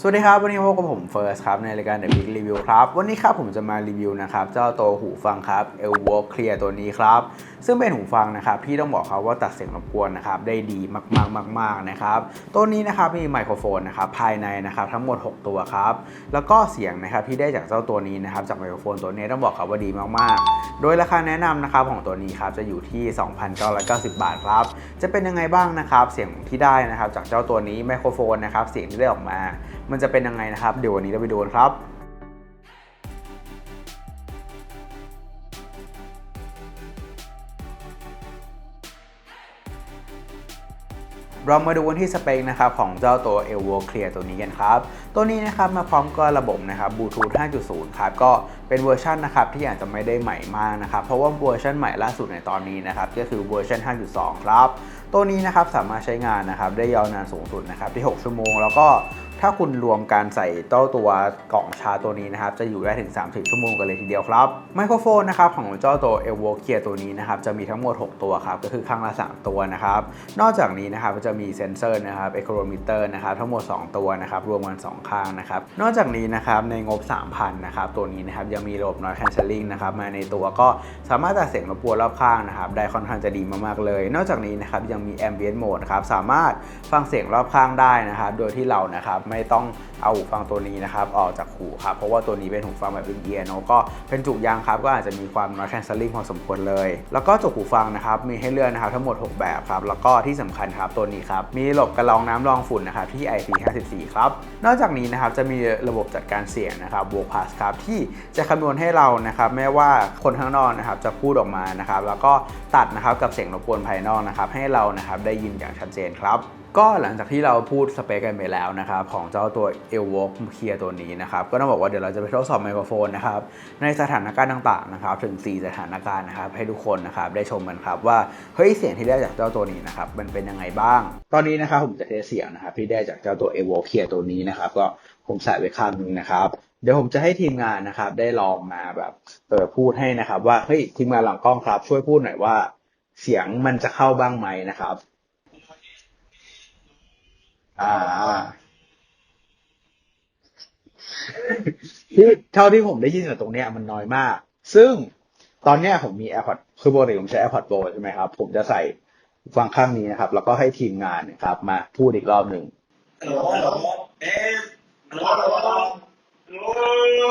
สวัสดีครับ วันนี้พบกับผมเฟิร์สครับ ในรายการ The Big Review ครับ วันนี้ครับผมจะมารีวิวนะครับ เจ้าตัวหูฟังครับ e l w o r Clear ตัวนี้ครับ ซึ่งเป็นหูฟังนะครับ ที่ต้องบอกครับว่าตัดเสียงรบกวนนะครับ ได้ดีมากๆมากๆนะครับ ตัวนี้นะครับมีไมโครโฟนนะครับ ภายในนะครับทั้งหมด 6 ตัวครับ แล้วก็เสียงนะครับที่ได้จากเจ้าตัวนี้นะครับ จากไมโครโฟนตัวนี้ต้องบอกครับว่าดีมากๆ โดยราคาแนะนำนะครับของตัวนี้ครับจะอยู่ที่ 2,990 บาทครับ จะเป็นยังไงบ้างนะครับ เสียงที่ได้นะครับจากเจ้าตัวนี้ไมโครโฟนนะครับ เสียงที่ได้ออกมามันจะเป็นยังไงนะครับ เดี๋ยววันนี้เราไปดูกันครับเรามาดูกันที่สเปคนะครับของเจ้าตัว e l v o Clear ตัวนี้กันครับ ตัวนี้นะครับมาพร้อมกับระบบนะครับ Bluetooth 5.0 ครับ ก็เป็นเวอร์ชันนะครับที่อาจจะไม่ได้ใหม่มากนะครับ เพราะว่าเวอร์ชันใหม่ล่าสุดในตอนนี้นะครับ ก็คือเวอร์ชัน5.2 ครับ ตัวนี้นะครับสามารถใช้งานนะครับได้ยาวนานสูงสุดนะครับที่ 6 ชั่วโมง แล้วก็ ถ้าคุณรวมการใส่เต้าตัวกล่องชาตัวนี้นะครับ จะอยู่ได้ถึง 30 ชั่วโมงกันเลยทีเดียวครับ ไมโครโฟนนะครับของเจ้าตัว e l v o c e a r ตัวนี้นะครับ จะมีทั้งหมด 6 ตัวครับ ก็คือข้างละ 3 ตัวนะครับ นอกจากนี้นะครับจะมีเซนเซอร์นะครับ e c h r o m e t e r นะครับทั้งหมด 2 ตัวนะครับ รวมกัน 2 ข้างนะครับ นอกจากนี้นะครับในงบ 3,000นะครับตัวนี้นะครับยังมีระบบ noise cancelling นะครับมาในตัวก็สามารถตัดเสียงรบกวนรอบข้างนะครับได้ค่อนข้างจะดีมากๆเลย นอกจากนี้นะครับยังมี ambient mode ครับสามารถฟังเสียงรอบข้างได้นะครับโดยที่เรานะครับไไม่ต้องเอาหูฟังตัวนี้นะครับออกจากหูครับเพราะว่าตัวนี้เป็นหูฟังแบบอินเอียร์เนอะก็เป็นจุกยางครับก็อาจจะมีความ noise cancelling พอสมควรเลย แล้วก็จุกหูฟังนะครับมีให้เลือกนะครับทั้งหมด 6 แบบครับแล้วก็ที่สำคัญครับตัวนี้ครับมีระบบกระรองน้ำรองฝุ่นนะครับที่ IP54 ครับนอกจากนี้นะครับจะมีระบบจัดการเสียงนะครับ v o c a s ครับที่จะคำนวณให้เรานะครับไม่ว่าคนข้างนอกนะครับจะพูดออกมานะครับแล้วก็ตัดนะครับกับเสียงรบกวนภายนอกนะครับให้เรานะครับได้ยินอย่างชัดเจนครับ ก็หลังจากที่เราพูดสเปคกันไปแล้วนะครับ ของเจ้าตัว e l v o c k e a r ตัวนี้นะครับ ก็ต้องบอกว่าเดี๋ยวเราจะไปทดสอบไมโครโฟนนะครับ ในสถานการณ์ต่างๆนะครับ ถึง 4 สถานการณ์นะครับ ให้ทุกคนนะครับ ได้ชมกันครับว่า เฮ้ย เสียงที่ได้จากเจ้าตัวนี้นะครับ มันเป็นยังไงบ้าง ตอนนี้นะครับผมจะเทสเสียงนะครับ ที่ได้จากเจ้าตัว e l v o c k e a r ตัวนี้นะครับ ก็ผมใส่ไว้ข้างนึงนะครับ เดี๋ยวผมจะให้ทีมงานนะครับ ได้ลองมาแบบเออพูดให้นะครับ ว่าเฮ้ยทีมงานหลังกล้องครับช่วยพูดหน่อยว่า เสียงมันจะเข้าบ้างไหมนะครับ อ่าที่เท่าที่ผมได้ยินจากตรงเนี้ยมันน้อยมาก ซึ่งตอนเนี้ยผมมี AirPods คือปกติผมใช้ AirPods Pro ใช่ไหมครับ ผมจะใส่ฟังข้างนี้นะครับ แล้วก็ให้ทีมงานนะครับ มาพูดอีกรอบหนึ่งฮัลโหลฮัลโหลเอ๊ะฮัลโหลฮัลโหลฮัลโหลฮัลโหล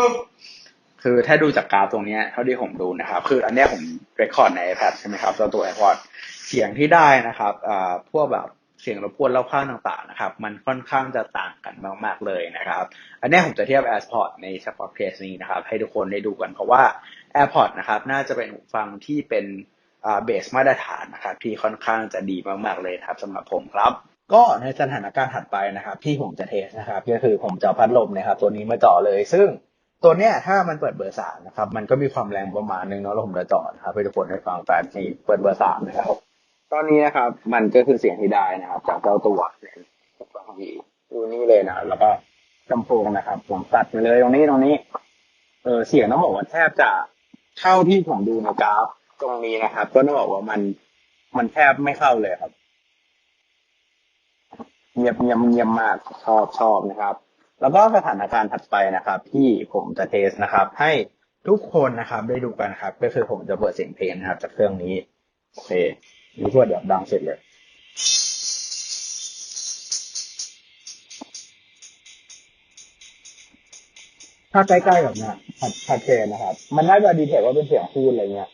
คือถ้าดูจากกราฟตรงเนี้ยเท่าที่ผมดูนะครับ คืออันเนี้ยผมเรคคอร์ดใน iPad ใช่ไหมครับตัวตัว AirPods เสียงที่ได้นะครับอ่าพวกแบบ เสียงรบกวนรอบข้างต่างๆนะครับ มันค่อนข้างจะต่างกันมากๆเลยนะครับ อันนี้ผมจะเทียบ AirPods ในเฉพาะเคสนี้นะครับ ให้ทุกคนได้ดูกันเพราะว่า AirPods นะครับ น่าจะเป็นหูฟังที่เป็นเบสมาตรฐานนะครับ ที่ค่อนข้างจะดีมากๆเลยครับสำหรับผมครับ ก็ในสถานการณ์ถัดไปนะครับ ที่ผมจะเทสนะครับ ก็คือผมจะพัดลมนะครับ ตัวนี้มาเจาะเลย ซึ่งตัวเนี้ยถ้ามันเปิดเบอร์สามนะครับ มันก็มีความแรงประมาณนึงเนาะแล้วผมจะเจาะนะครับให้ทุกคนได้ฟังแต่นี่เปิดเบอร์สามนะครับ ตอนนี้นะครับ มันก็คือเสียงที่ได้นะครับ จากเจ้าตัวเนี่ยฟังดีดูนี่เลยนะแล้วก็ลำโพงนะครับ ผมตัดไปเลยตรงนี้ตรงนี้ เออเสียงต้องบอกว่าแทบจะเท่าที่ผมดูในกราฟตรงนี้นะครับ ก็ต้องบอกว่ามันมันแทบไม่เข้าเลยครับเงียบเงียบเงียบมากชอบชอบนะครับ แล้วก็สถานการณ์ถัดไปนะครับ ที่ผมจะเทสนะครับ ให้ทุกคนนะครับได้ดูกันครับ ก็คือผมจะเปิดเสียงเพลงนะครับ จากเครื่องนี้โอเค นี่พวเดี๋ยวดังเสร็จเลยถ้าใกล้ๆแบบนี้ชัดเจนนะครับ มันน่าจะดีเทคว่าเป็นเสียงพูดอะไรเงี้ย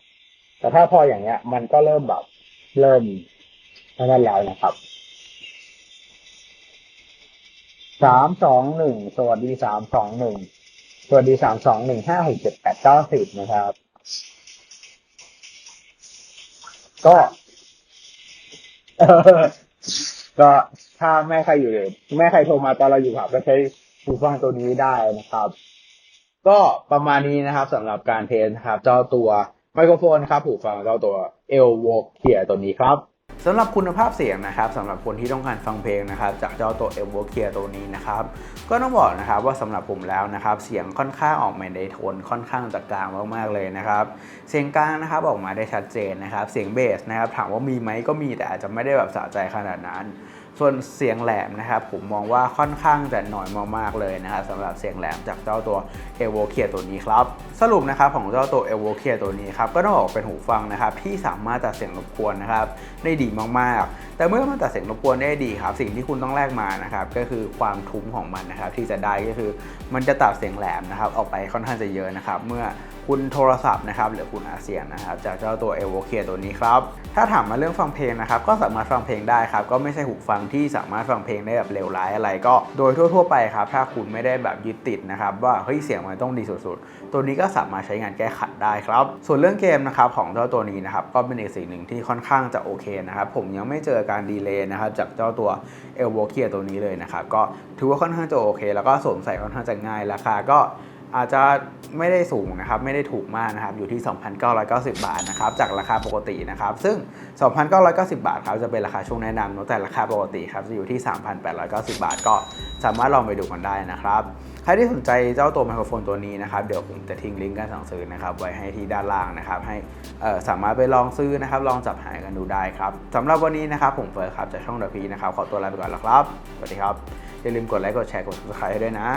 แต่ถ้าพออย่างเงี้ย มันก็เริ่มแบบ เริ่มไม่นั่นแล้วนะครับสามสองหนึ่งสวัสดีสามสองหนึ่งสวัสดีสามสองหนึ่งห้าหกเจ็ดแปดเก้าสิบนะครับ ก็ ก็ถ้าแม่ใครอยู่แม่ใครโทรมาตอนเราอยู่ผับก็ใช้หูฟังตัวนี้ได้นะครับ ก็ประมาณนี้นะครับสำหรับการเทสนะครับ เจ้าตัวไมโครโฟนครับหูฟังเจ้าตัวเอลวอกเกียตัวนี้ครับ สำหรับคุณภาพเสียงนะครับสำหรับคนที่ต้องการฟังเพลงนะครับ จากเจ้าตัว e v o c e a r ตัวนี้นะครับ ก็ต้องบอกนะครับว่าสำหรับผมแล้วนะครับ เสียงค่อนข้างออกมาในโทนค่อนข้างจะกลางมากๆเลยนะครับ เสียงกลางนะครับออกมาได้ชัดเจนนะครับ เสียงเบสนะครับถามว่ามีไหมก็มีแต่อาจจะไม่ได้แบบสะใจขนาดนั้น ส่วนเสียงแหลมนะครับผมมองว่าค่อนข้างจะหน้อยมากๆเลยนะครับสำหรับเสียงแหลมจากเจ้าตัว e v o c a ตัวนี้ครับสรุปนะครับของเจ้าตัว e v o c a ตัวนี้ครับก็ต้องบอกเป็นหูฟังนะครับที่สามารถตัดเสียงรบกวนนะครับได้ดีมากๆ แต่เมื่อมันตัดเสียงรบกวนได้ดีครับ สิ่งที่คุณต้องแลกมานะครับก็คือความทุ้มของมันนะครับที่จะได้ก็คือมันจะตัดเสียงแหลมนะครับออกไปค่อนข้างจะเยอะนะครับเมื่อ คุณโทรศัพท์นะครับหรือคุณอาเซียนนะครับจากเจ้าตัว e v o c a ตัวนี้ครับถ้าถามมาเรื่องฟังเพลงนะครับก็สามารถฟังเพลงได้ครับก็ไม่ใช่หูฟังที่สามารถฟังเพลงได้แบบเลวร้ายอะไร ก็โดยทั่ว ๆ ไปครับถ้าคุณไม่ได้แบบยึดติดนะครับว่าเฮ้ยเสียงมันต้องดีสุดๆ ตัวนี้ก็สามารถใช้งานแก้ขัดได้ครับ ส่วนเรื่องเกมนะครับของเจ้าตัวนี้นะครับก็เป็นอีกสิ่งหนึ่งที่ค่อนข้างจะโอเคนะครับผมยังไม่เจอการดีเลย์นะครับจากเจ้าตัว e v o c a ตัวนี้เลยนะครับก็ถือว่าค่อนข้างจะโอเค แล้วก็สวมใส่ค่อนข้างจะง่ายราคาก็ อาจจะไม่ได้สูงนะครับไม่ได้ถูกมากนะครับอยู่ที่ 2,990 บาทนะครับจากราคาปกตินะครับซึ่ง 2,990 บาทครับจะเป็นราคาช่วงแนะนำเนอะแต่ราคาปกติครับจะอยู่ที่ 3,890 บาท ก็สามารถลองไปดูกันได้นะครับใครที่สนใจเจ้าตัวไมโครโฟนตัวนี้นะครับเดี๋ยวผมจะทิ้งลิงก์การสั่งซื้อนะครับไว้ให้ที่ด้านล่างนะครับให้สามารถไปลองซื้อนะครับลองจับหายกันดูได้ครับสำหรับวันนี้นะครับผมเฟิร์สครับจากช่องเดอะพีนะครับขอตัวลาไปก่อนแล้วครับสวัสดีครับอย่าลืมกดไลค์กดแชร์กด subscribe ให้ด้วยนะ